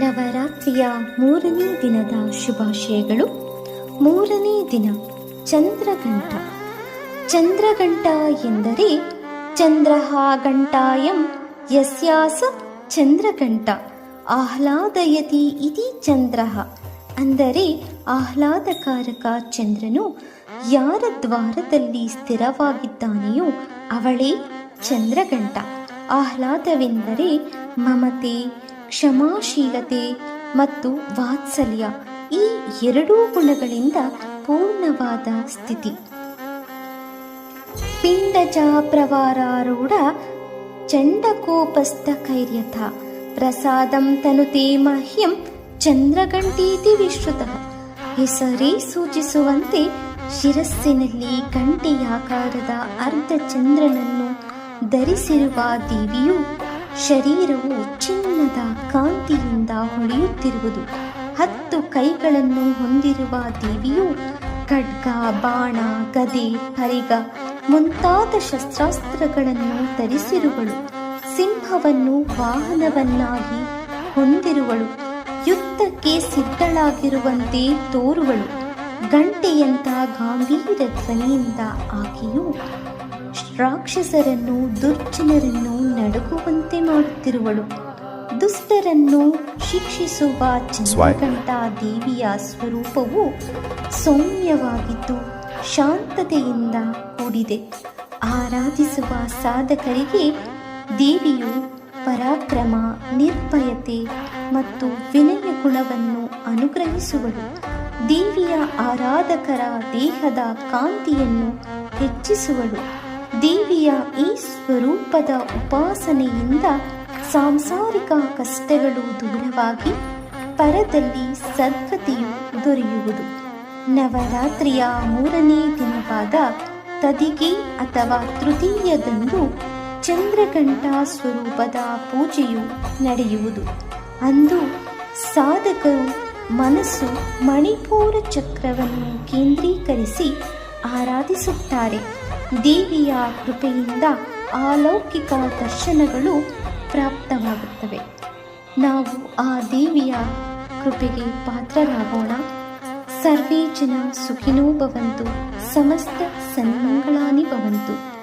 ನವರಾತ್ರಿಯ ಮೂರನೇ ದಿನದ ಶುಭಾಶಯಗಳು. ಮೂರನೇ ದಿನ ಚಂದ್ರಗಂಟ ಚಂದ್ರಗಂಟ ಎಂದರೆ ಚಂದ್ರಹ ಗಂಟಾಯಂ ಯಸ್ಯಾಸ ಚಂದ್ರಗಂಟ ಆಹ್ಲಾದಯತಿ ಇತಿ ಚಂದ್ರಃ ಅಂದರೆ ಆಹ್ಲಾದಕಾರಕ ಚಂದ್ರನು ಯಾರ ದ್ವಾರದಲ್ಲಿ ಸ್ಥಿರವಾಗಿದ್ದಾನೆಯೋ ಅವಳೇ ಚಂದ್ರಗಂಟ ಆಹ್ಲಾದವೆಂದರೆ ಮಮತೆ ಕ್ಷಮಾಶೀಲತೆ ಮತ್ತು ವಾತ್ಸಲ್ಯ ಈ ಎರಡೂ ಗುಣಗಳಿಂದ ಪೂರ್ಣವಾದ ಸ್ಥಿತಿ. ಪಿಂಡಜ ಪ್ರವಾರಾರೂಢ ಚಂಡಕೋಪಸ್ಥ ಕೈರ್ಯಥ ಪ್ರಸಾದಂ ತನುತೆ ಮಹ್ಯಂ ಚಂದ್ರಗಂಟೀತಿ ವಿಶ್ರುತ ಹೆಸರೇ ಸೂಚಿಸುವಂತೆ ಶಿರಸ್ಸಿನಲ್ಲಿ ಗಂಟೆಯಾಕಾರದ ಅರ್ಧ ಚಂದ್ರನನ್ನು ಧರಿಸಿರುವ ದೇವಿಯು ಶರೀರವು ಚಿನ್ನದ ಕಾಂತಿಯಿಂದ ಹೊಳೆಯುತ್ತಿರುವುದು. ಹತ್ತು ಕೈಗಳನ್ನು ಹೊಂದಿರುವ ದೇವಿಯು ಖಡ್ಗ, ಬಾಣ, ಗದೆ ಪರಿಗ ಮುಂತಾದ ಶಸ್ತ್ರಾಸ್ತ್ರಗಳನ್ನು ಧರಿಸಿರುವಳು. ಸಿಂಹವನ್ನು ವಾಹನವನ್ನಾಗಿ ಹೊಂದಿರುವಳು. ಯುದ್ಧಕ್ಕೆ ಸಿದ್ಧಳಾಗಿರುವಂತೆ ತೋರುವಳು. ಗಂಟೆಯಂತ ಗಾಂಭೀರ ಧ್ವನಿಯಿಂದ ಆಕೆಯು ರಾಕ್ಷಸರನ್ನು, ದುರ್ಜನರನ್ನು ನಡುಗುವಂತೆ ಮಾಡುತ್ತಿರುವಳು. ದುಷ್ಟರನ್ನು ಶಿಕ್ಷಿಸುವ ಚಂದ್ರಕಂಠ ದೇವಿಯ ಸ್ವರೂಪವು ಸೌಮ್ಯವಾಗಿದ್ದು ಶಾಂತತೆಯಿಂದ ಕೂಡಿದೆ. ಆರಾಧಿಸುವ ಸಾಧಕರಿಗೆ ದೇವಿಯು ಪರಾಕ್ರಮ, ನಿರ್ಭಯತೆ ಮತ್ತು ವಿನಯ ಗುಣವನ್ನು ಅನುಗ್ರಹಿಸುವಳು. ದೇವಿಯ ಆರಾಧಕರ ದೇಹದ ಕಾಂತಿಯನ್ನು ಹೆಚ್ಚಿಸುವಳು. ದೇವಿಯ ಈ ಸ್ವರೂಪದ ಉಪಾಸನೆಯಿಂದ ಸಾಂಸಾರಿಕ ಕಷ್ಟಗಳು ದೂರವಾಗಿ ಪರದಲ್ಲಿ ಸದ್ಗತಿಯು ದೊರೆಯುವುದು. ನವರಾತ್ರಿಯ ಮೂರನೇ ದಿನವಾದ ತದಿಗೆ ಅಥವಾ ತೃತೀಯದಂದು ಚಂದ್ರಗಂಟ ಸ್ವರೂಪದ ಪೂಜೆಯು ನಡೆಯುವುದು. ಅಂದು ಸಾಧಕರು ಮನಸ್ಸು ಮಣಿಪೂರ ಚಕ್ರವನ್ನು ಕೇಂದ್ರೀಕರಿಸಿ ಆರಾಧಿಸುತ್ತಾರೆ. ದೇವಿಯ ಕೃಪೆಯಿಂದ ಅಲೌಕಿಕ ದರ್ಶನಗಳು ಪ್ರಾಪ್ತವಾಗುತ್ತವೆ. ನಾವು ಆ ದೇವಿಯ ಕೃಪೆಗೆ ಪಾತ್ರರಾಗೋಣ. ಸರ್ವೇ ಜನ ಸುಖಿನೋ ಭವಂತು, ಸಮಸ್ತ ಸನ್ಮಂಗಳಾನಿ ಭವಂತು.